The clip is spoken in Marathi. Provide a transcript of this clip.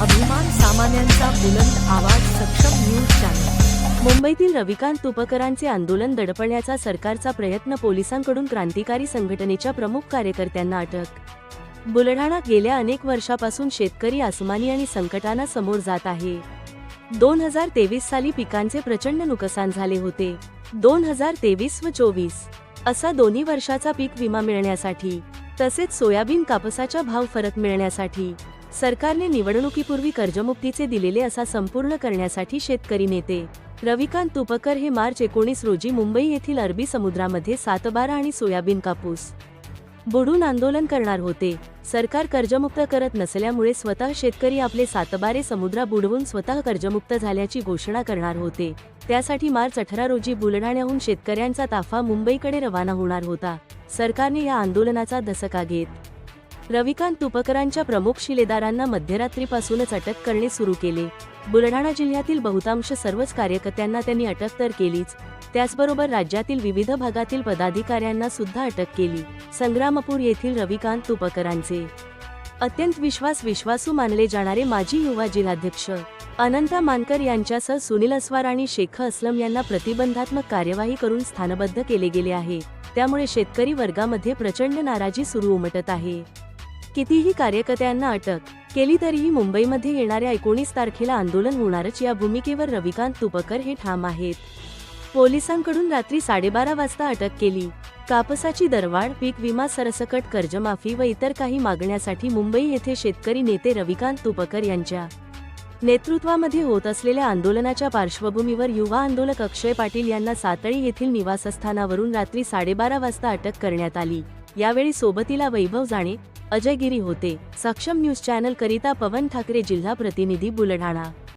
अभिमान सामान्यांचा बुलंद आवाज सक्षम न्यूज चॅनल. मुंबईतील रविकांत तुपकरांचे आंदोलन दडपण्याचा सरकारचा प्रयत्न पोलिसांकडून क्रांतिकारी संघटनेच्या प्रमुख कार्यकर्त्यांना अटक. बुलढाणा गेल्या अनेक वर्षापासून शेतकरी आसमानी आणि संकटांना समोर जात आहे. दोन हजार तेवीस साली पिकांचे प्रचंड नुकसान झाले होते. दोन हजार तेवीस व चोवीस. असा दोन्ही वर्षाचा पीक विमा मिळण्यासाठी तसेच सोयाबीन कापसाच्या भाव फरक मिळण्यासाठी. सरकारने निवडणुकीपूर्वी कर्जमुक्तीचे दिलेले असा संपूर्ण करण्यासाठी शेतकरी नेते. रविकांत तुपकर हे मार्च एकोणीस रोजी मुंबई येथील अरबी समुद्रामध्ये सातबारा आणि सोयाबीन कापूस बुडून आंदोलन करणार होते. सरकार कर्जमुक्त करत नसल्यामुळे स्वतः शेतकरी आपले सातबारे समुद्रा बुडवून स्वतः कर्जमुक्त झाल्याची घोषणा करणार होते. त्यासाठी मार्च अठरा रोजी बुलढाण्याहून शेतकऱ्यांचा ताफा मुंबईकडे रवाना होणार होता. सरकारने या आंदोलनाचा दसका घेत रविकांत तुपकरांच्या प्रमुख शिलेदारांना मध्यरात्रीपासूनच अटक करणे सुरू केले. बुलढाणा जिल्ह्यातील बहुतांश सर्वच कार्यकर्त्यांना त्यांनी अटक तर केलीच. त्याचबरोबर राज्यातील विविध भागातील पदाधिकाऱ्यांना सुद्धा अटक केली. संग्रामपूर येथील रविकांत तुपकरांचे. अत्यंत विश्वास विश्वासू मानले जाणारे माजी युवा जिल्हाध्यक्ष अनंता मानकर यांच्यासह सुनील अस्वार आणि शेख असलम यांना प्रतिबंधात्मक कार्यवाही करून स्थानबद्ध केले गेले आहे. त्यामुळे शेतकरी वर्गामध्ये प्रचंड नाराजी सुरू उमटत आहे. कितीही कार्यकर्त्यांना अटक केली तरीही मुंबईमध्ये येणाऱ्या एकोणीस तारखेला आंदोलन होणारच. या भूमिकेवर रविकांत तुपकर हे ठाम आहेत. पोलिसांकडून रात्री साडेबारा वाजता अटक केली. कापसाची दरवाढ पीक विमा सरसकट कर्जमाफी व इतर काही मागण्यासाठी मुंबई येथे शेतकरी नेते रविकांत तुपकर यांच्या नेतृत्वामध्ये होत असलेल्या आंदोलनाच्या पार्श्वभूमीवर युवा आंदोलक अक्षय पाटील यांना सातळी येथील निवासस्थानावरून रात्री साडेबारा वाजता अटक करण्यात आली. यावेळी सोबतीला वैभव जाणे अजय गिरी होते. सक्षम न्यूज चॅनल करिता पवन ठाकरे जिल्हा प्रतिनिधी बुलढाणा.